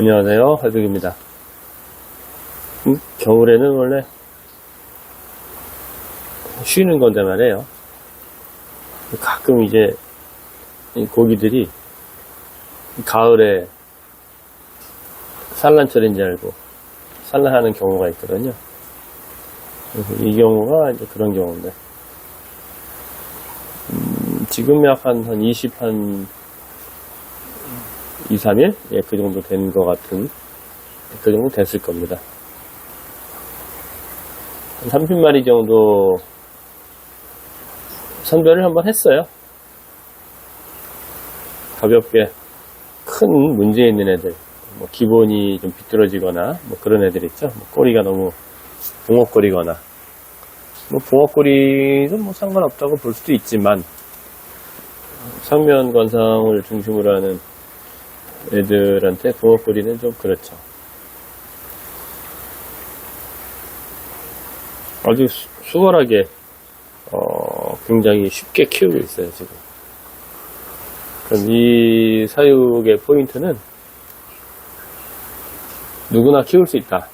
안녕하세요. 활동입니다. 음, 겨울에는 원래 쉬는 건데 말이에요. 가끔 이제 이 고기들이 가을에 산란철인 줄 알고 산란하는 경우가 있거든요. 이 경우가 이제 그런 경우인데 음, 지금 약 한 한 20, 한 2, 3일? 예, 그 정도 된 것 같은, 그 정도 됐을 겁니다. 한 30마리 정도 선별을 한번 했어요. 가볍게 큰 문제 있는 애들, 뭐 기본이 좀 비뚤어지거나 뭐 그런 애들 있죠. 뭐 꼬리가 너무 붕어꼬리거나 뭐 붕어꼬리도 뭐 상관없다고 볼 수도 있지만 상면 관상을 중심으로 하는 애들한테 붕어꼬리는 좀 그렇죠. 아주 수- 수월하게 어, 굉장히 쉽게 키우고 있어요 지금. 그럼 이 사육의 포인트는 누구나 키울 수 있다.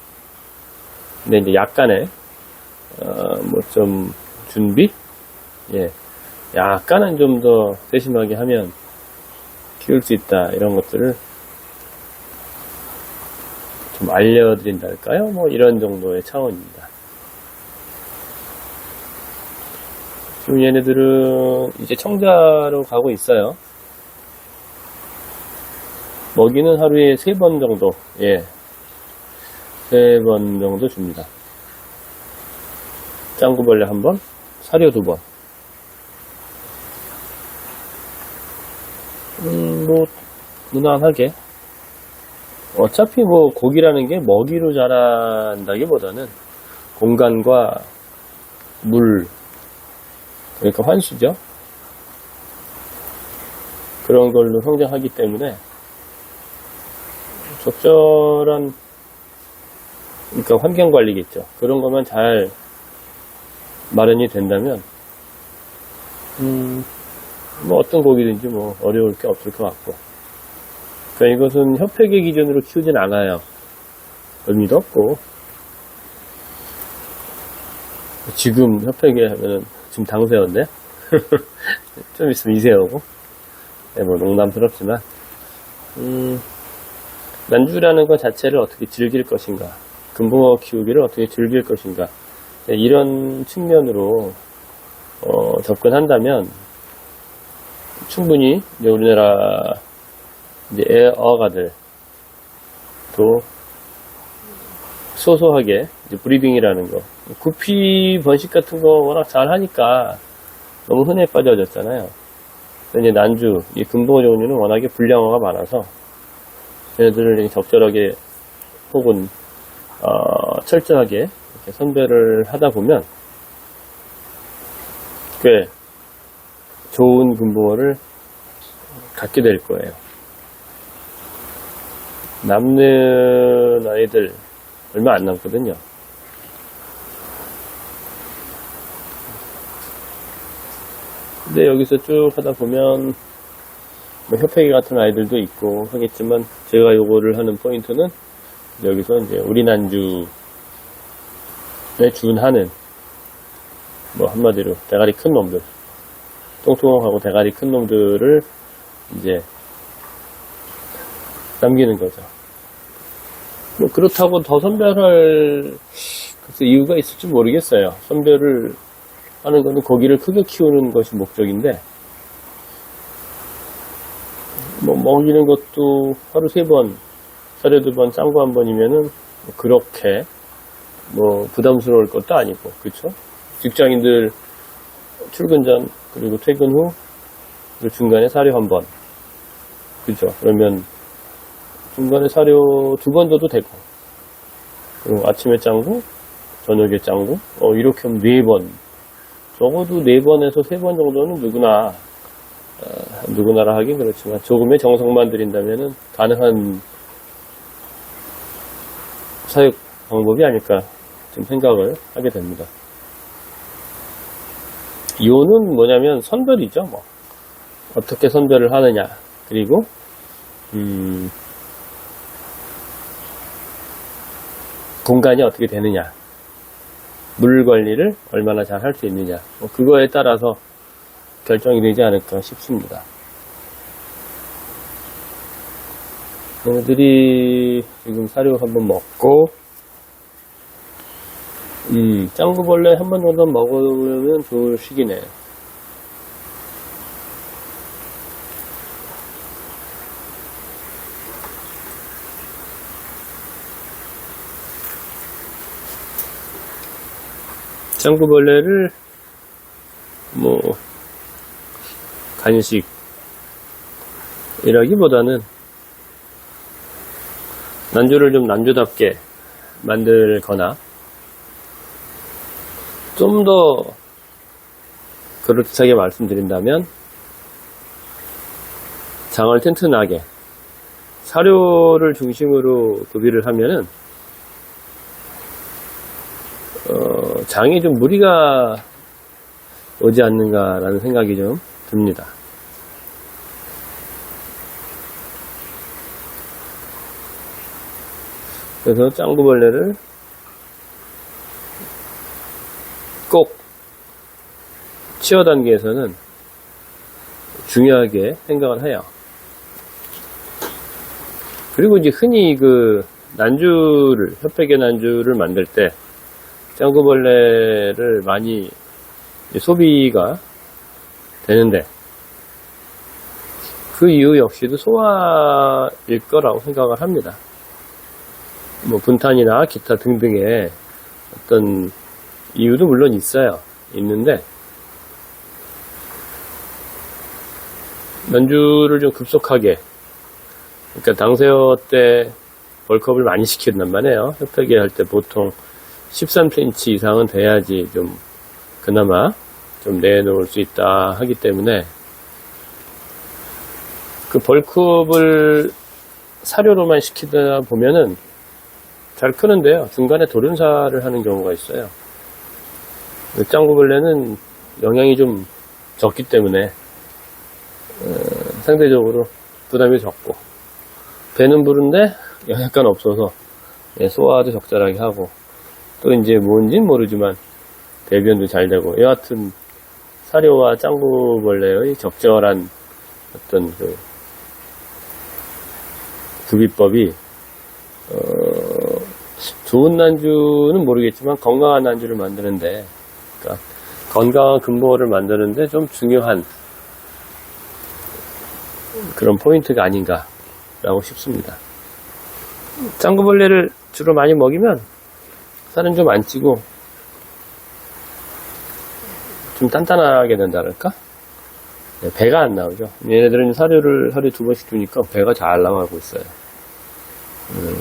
근데 이제 약간의 어, 뭐좀 준비, 예, 약간은 좀 더 세심하게 하면 키울 수 있다 이런 것들을 좀 알려드린다 할까요? 뭐 이런 정도의 차원입니다. 지금 얘네들은 이제 청자로 가고 있어요. 먹이는 하루에 세 번 정도, 예, 세 번 정도 줍니다. 짱구벌레 한 번, 사료 두 번. 음, 뭐, 무난하게. 어차피 뭐, 고기라는 게 먹이로 자란다기보다는 공간과 물, 그러니까 환수죠. 그런 걸로 성장하기 때문에 적절한, 그러니까 환경 관리겠죠. 그런 것만 잘 마련이 된다면, 음, 뭐 어떤 고기든지 뭐 어려울 게 없을 것 같고. 그러니까 이것은 협회계 기준으로 키우진 않아요. 의미도 없고. 지금 협회계 하면은 지금 당새인데 좀 있으면 이새우고. 네, 뭐 농담스럽지만, 음, 난주라는 것 자체를 어떻게 즐길 것인가, 금붕어 키우기를 어떻게 즐길 것인가, 네, 이런 측면으로 어, 접근한다면 충분히 우리나라 이제 애어가들 또 소소하게 이제 브리딩이라는 거 구피 번식 같은 거 워낙 잘 하니까 너무 흔해 빠져졌잖아요. 이제 난주 이 금붕어 종류는 워낙에 불량어가 많아서 얘네들을 적절하게 혹은 어, 철저하게 선별을 하다 보면 꽤 좋은 금붕어를 갖게 될 거예요. 남는 아이들 얼마 안 남거든요. 근데 여기서 쭉 하다 보면 뭐 협회계 같은 아이들도 있고 하겠지만 제가 요거를 하는 포인트는 여기서 이제 우리 난주에 준하는 뭐 한마디로 대가리 큰 놈들 똥통하고 대가리 큰 놈들을 이제 남기는 거죠. 뭐 그렇다고 더 선별할 이유가 있을지 모르겠어요. 선별을 하는 거는 고기를 크게 키우는 것이 목적인데 뭐 먹이는 것도 하루 세 번, 사료 두 번, 짱구 한 번이면은 뭐 그렇게 뭐 부담스러울 것도 아니고 그렇죠? 직장인들 출근 전 그리고 퇴근 후 중간에 사료 한 번 그죠? 그러면 중간에 사료 두 번 줘도 되고 그리고 아침에 짱구 저녁에 짱구 어 이렇게 하면 네 번 적어도 네 번에서 세 번 정도는 누구나 어, 누구나라 하긴 그렇지만 조금의 정성만 들인다면은 가능한 사육 방법이 아닐까 좀 생각을 하게 됩니다. 이유는 뭐냐면 선별이죠. 뭐 어떻게 선별을 하느냐 그리고 음, 공간이 어떻게 되느냐, 물 관리를 얼마나 잘 할 수 있느냐, 뭐 그거에 따라서 결정이 되지 않을까 싶습니다. 얘네들이 지금 사료 한번 먹고, 음, 짱구벌레 한 번 정도 먹으면 좋을 시기네. 짱구벌레를 뭐 간식이라기보다는 난주를 좀 난주답게 만들거나 좀 더 그럴듯하게 말씀드린다면 장을 튼튼하게 사료를 중심으로 구비를 하면은 어, 장에 좀 무리가 오지 않는가라는 생각이 좀 듭니다. 그래서 짱구벌레를 꼭 치어 단계에서는 중요하게 생각을 해요. 그리고 이제 흔히 그 난주를, 협백의 난주를 만들 때 짱구벌레를 많이 소비가 되는데 그 이유 역시도 소화일 거라고 생각을 합니다. 뭐 분탄이나 기타 등등의 어떤 이유도 물론 있어요. 있는데 난주를 좀 급속하게 그러니까 당세어 때 벌컵을 많이 시킨단 말이에요. 협회계 할 때 보통 13cm 이상은 돼야지 좀 그나마 좀 내놓을 수 있다 하기 때문에 그 벌크업을 사료로만 시키다 보면은 잘 크는데요. 중간에 돌연사를 하는 경우가 있어요. 짱구벌레는 영양이 좀 적기 때문에 어, 상대적으로 부담이 적고 배는 부른데 영양가는 없어서 예, 소화도 적절하게 하고 또 이제 뭔진 모르지만 배변도 잘 되고 여하튼 사료와 짱구벌레의 적절한 어떤 그 구비법이 어, 좋은 난주는 모르겠지만 건강한 난주를 만드는데 그러니까 건강한 근보를 만드는데 좀 중요한 그런 포인트가 아닌가라고 싶습니다. 짱구벌레를 주로 많이 먹이면 살은 좀 안 찌고 좀 단단하게 된다랄까? 네, 배가 안 나오죠. 얘네들은 사료를 하루에 두 번씩 주니까 배가 잘 나가고 있어요. 음.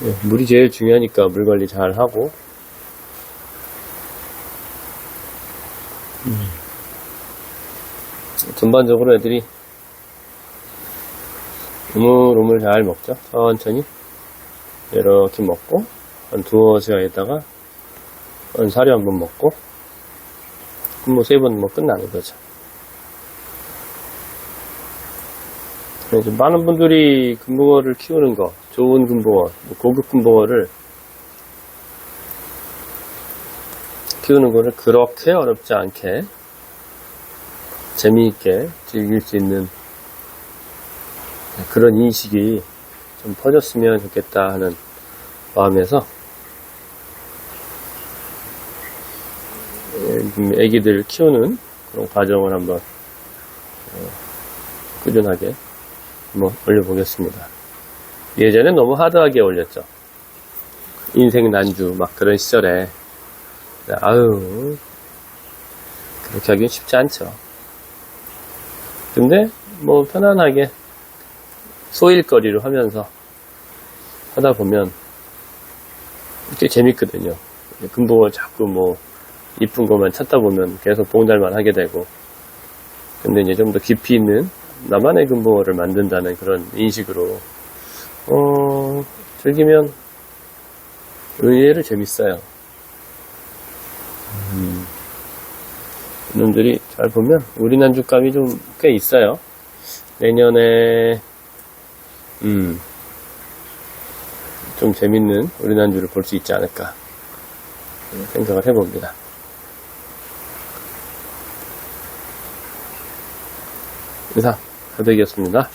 네, 물이 제일 중요하니까 물 관리 잘 하고 음. 전반적으로 애들이 우물우물 잘 먹죠. 천천히 이렇게 먹고 한 두어 시간 있다가 한 사료 한 번 먹고 뭐세번뭐 끝나는 거죠. 많은 분들이 금붕어를 키우는 거, 좋은 금붕어, 뭐 고급 금붕어를 키우는 거를 그렇게 어렵지 않게 재미있게 즐길 수 있는 그런 인식이 좀 퍼졌으면 좋겠다 하는 마음에서 예, 애기들 키우는 그런 과정을 한번 어, 꾸준하게 한번 올려보겠습니다. 예전에 너무 하드하게 올렸죠. 인생 난주 막 그런 시절에 아유 그렇게 하긴 쉽지 않죠. 근데 뭐 편안하게 소일거리를 하면서 하다 보면 꽤 재밌거든요. 금붕어 자꾸 뭐 이쁜 것만 찾다 보면 계속 봉달만 하게 되고 근데 이제 좀 더 깊이 있는 나만의 금붕어를 만든다는 그런 인식으로 어 즐기면 의외로 재밌어요. 음, 이놈들이 잘 보면 우리 난주감이 좀 꽤 있어요. 내년에 음, 좀 재밌는 우리난주를 볼 수 있지 않을까 생각을 해봅니다. 이상, 가득이었습니다.